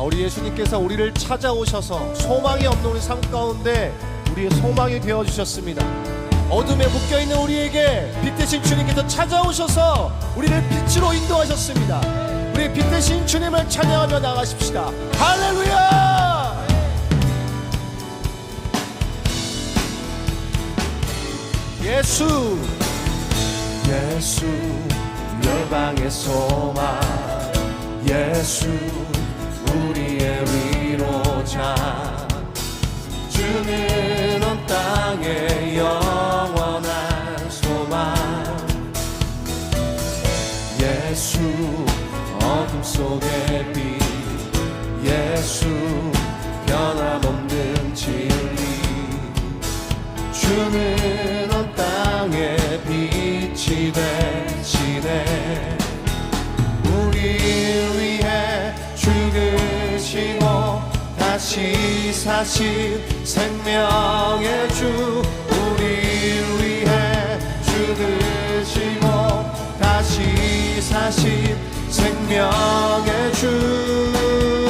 아, 우리 예수님께서 우리를 찾아오셔서 소망이 없는 우리 삶 가운데 우리의 소망이 되어 주셨습니다. 어둠에 묶여 있는 우리에게 빛 대신 주님께서 찾아오셔서 우리를 빛으로 인도하셨습니다. 우리 빛 대신 주님을 찬양하며 나가십시다. 할렐루야! 예수 예수 열방의 소망 예수 우리의 위로자. 주는 땅의 영원한 소망. 예수 어둠 속의 빛. 예수 변함없는 진리. 주는 땅의 빛이 되 사신 생명의 주 우리 위해 주드시고 다시 사신 생명의 주.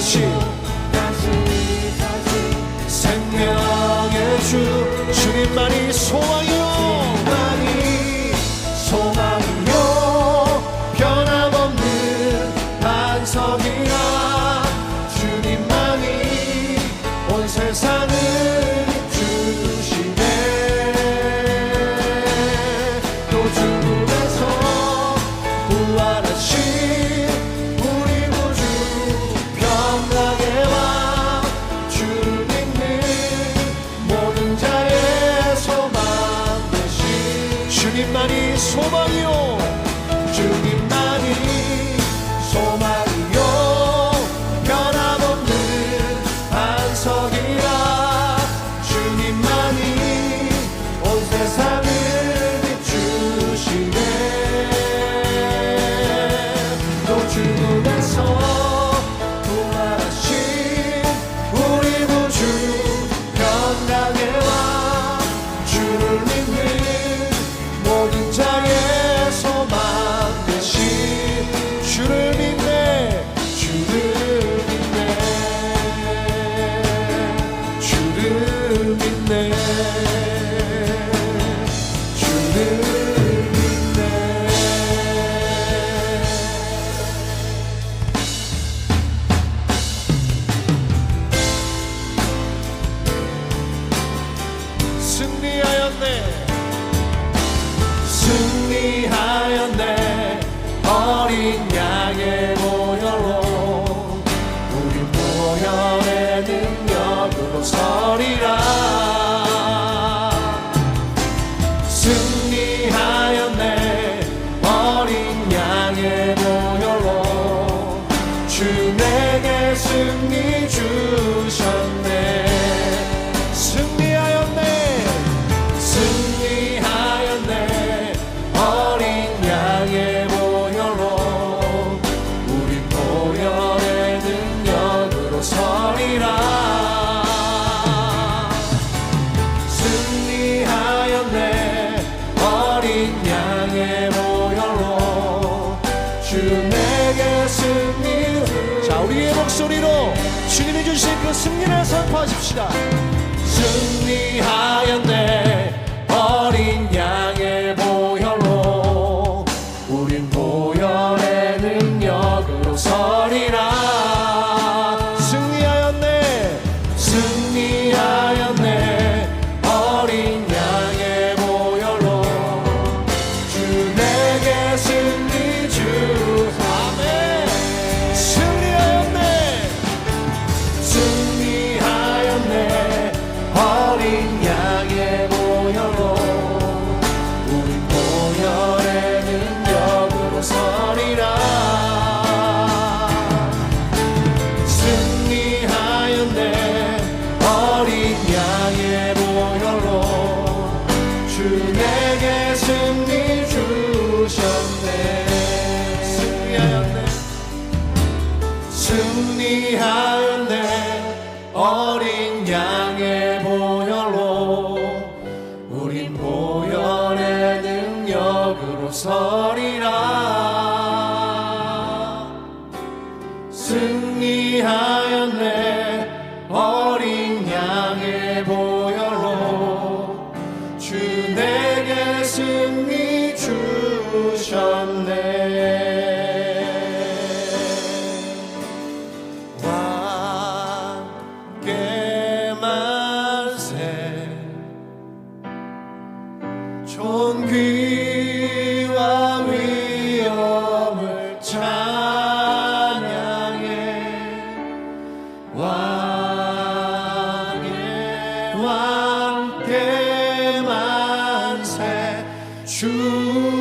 Nordeste. 주님만이 소망이요. 주님이 주신 그 승리를 선포하십시다. 승리하였네 어린 양의 서 왕께 만세 주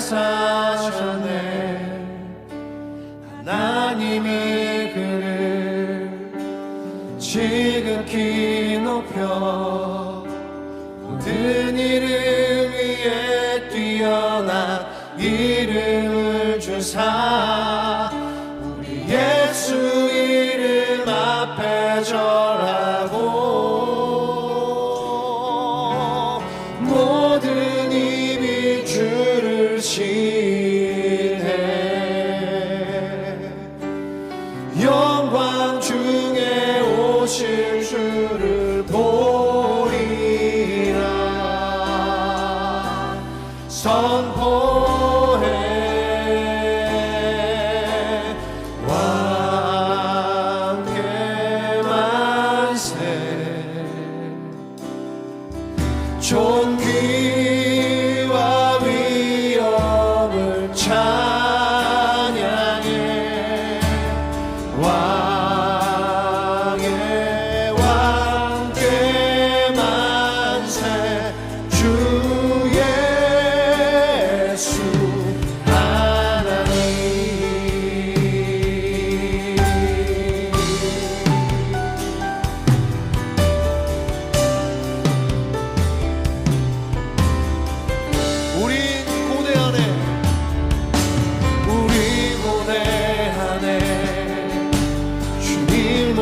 사셨네. 하나님이 그를 지극히 높여 모든 이름 위에 뛰어난 이름을 주사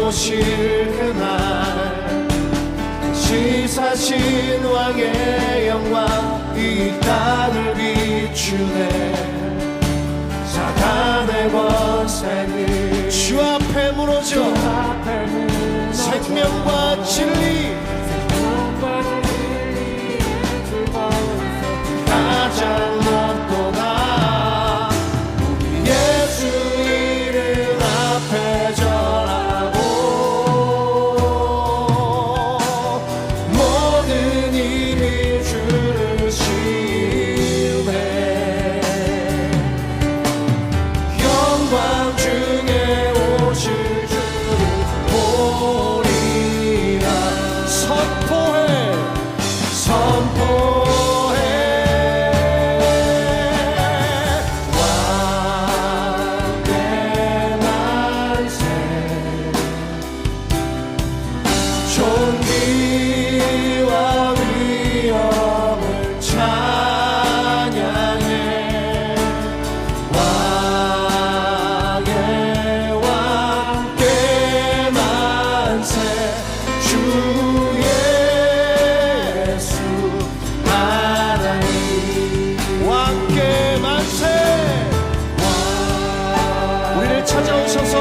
오실 그날 시사신 왕의 영광 이 땅을 비추네. 사단의 권세는 주 앞에 무너져. 생명과 진리. 찾아오셔서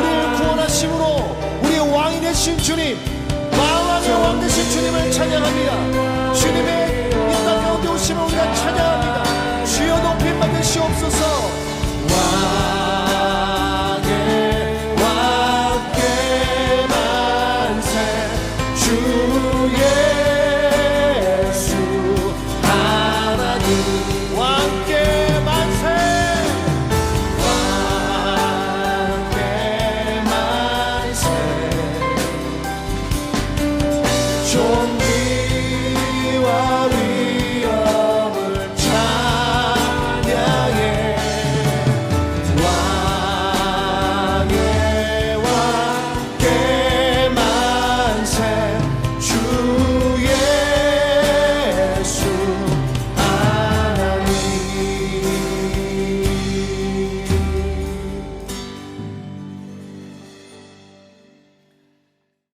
우리를 구원하심으로 우리의 왕이 되신 주님 마왕의 왕 되신 주님을 찬양합니다. 주님의 이 땅 가운데 오시면 우리가 찬양합니다. 주여 높임 받으시옵소서.